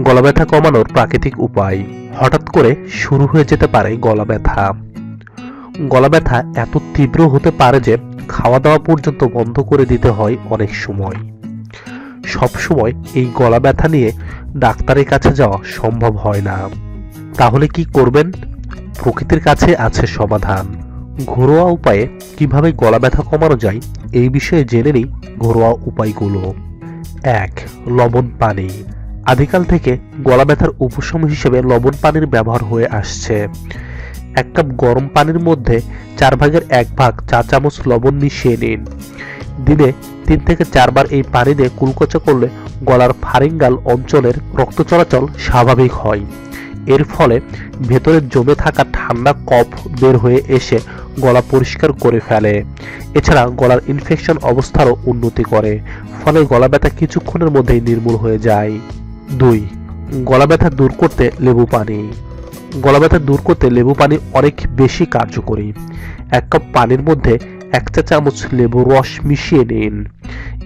গলা ব্যথা কমানোর প্রাকৃতিক উপায়। হঠাৎ করে শুরু হয়ে যেতে পারে গলা ব্যথা গলা ব্যথা এত তীব্র হতে পারে যে খাওয়া দাওয়া পর্যন্ত বন্ধ করে দিতে হয় অনেক সময়। সব সময় এই গলা ব্যথা নিয়ে ডাক্তারের কাছে যাওয়া সম্ভব হয় না। তাহলে কি করবেন? প্রকৃতির কাছে আছে সমাধান। ঘরোয়া উপায়ে কীভাবে গলা ব্যথা কমানো যায় এই বিষয়ে জেনে নিই ঘরোয়া উপায়গুলো। এক, লবণ পানি। আদিকাল থেকে গলা ব্যথার উপশম হিসেবে লবণ পানির ব্যবহার হয়ে আসছে। এক কাপ গরম পানির মধ্যে চার ভাগের এক ভাগ চা চামচ লবণ মিশিয়ে নিন। দিনে তিন থেকে চারবার এই পানি দিয়ে কুলকচা করলে গলার ফারিঙ্গাল অঞ্চলের রক্ত চলাচল স্বাভাবিক হয়। এর ফলে ভেতরে জমে থাকা ঠান্ডা কফ বের হয়ে এসে গলা পরিষ্কার করে ফেলে। এছাড়া গলার ইনফেকশন অবস্থারও উন্নতি করে, ফলে গলা ব্যথা কিছুক্ষণের মধ্যেই নির্মূল হয়ে যায়। দুই, গলা ব্যথা দূর করতে লেবু পানি। গলা ব্যথা দূর করতে লেবু পানি অনেক বেশি কার্যকরী। এক কাপ পানির মধ্যে এক চা চামচ লেবু রস মিশিয়ে নিন।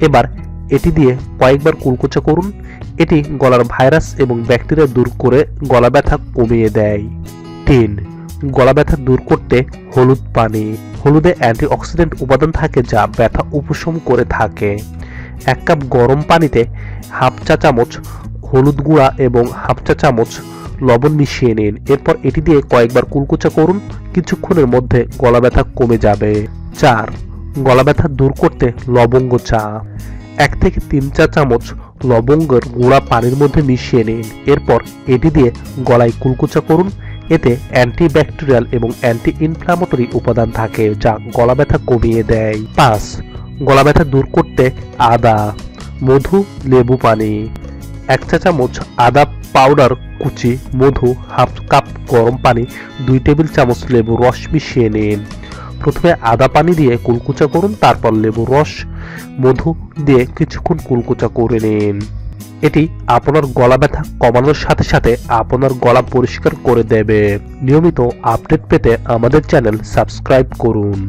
এবার এটি দিয়ে কয়েকবার কুলকুচা করুন। এটি গলার ভাইরাস এবং ব্যাকটেরিয়া দূর করে গলা ব্যথা কমিয়ে দেয়। তিন, গলা ব্যথা দূর করতে হলুদ পানি। হলুদে অ্যান্টিঅক্সিডেন্ট উপাদান থাকে যা ব্যথা উপশম করে থাকে। এক কাপ গরম পানিতে হাফ চা চামচ হলুদ গুঁড়া এবং হাফ চা চামচ লবণ মিশিয়ে নিন। এরপর এটি দিয়ে কয়েকবার কুলকুচা করুন। কিছুক্ষণের মধ্যে গলা ব্যথা কমে যাবে। চার, গলা ব্যথা দূর করতে লবঙ্গ চা। এক থেকে তিন চা চামচ লবঙ্গের গুঁড়া পানির মধ্যে মিশিয়ে নিন। এরপর এটি দিয়ে গলায় কুলকুচা করুন। এতে অ্যান্টিব্যাকটেরিয়াল এবং অ্যান্টি ইনফ্লামেটরি উপাদান থাকে, যা গলা ব্যথা কমিয়ে দেয়। পাঁচ, গলা ব্যথা দূর করতে আদা, মধু, লেবু পানি। এক চা চামচ আদা পাউডার কুচি, মধু হাফ কাপ গরম পানি, দুই টেবিল চামচ লেবু রস মিশিয়ে নিন। প্রথমে আদা পানি দিয়ে কুলকুচা করুন, তারপর লেবু রস, মধু দিয়ে কিছুক্ষণ কুলকুচা করে নিন। এটি আপনার গলা ব্যথা কমানোর সাথে সাথে আপনার গলা পরিষ্কার করে দেবে। নিয়মিত আপডেট পেতে আমাদের চ্যানেল সাবস্ক্রাইব করুন।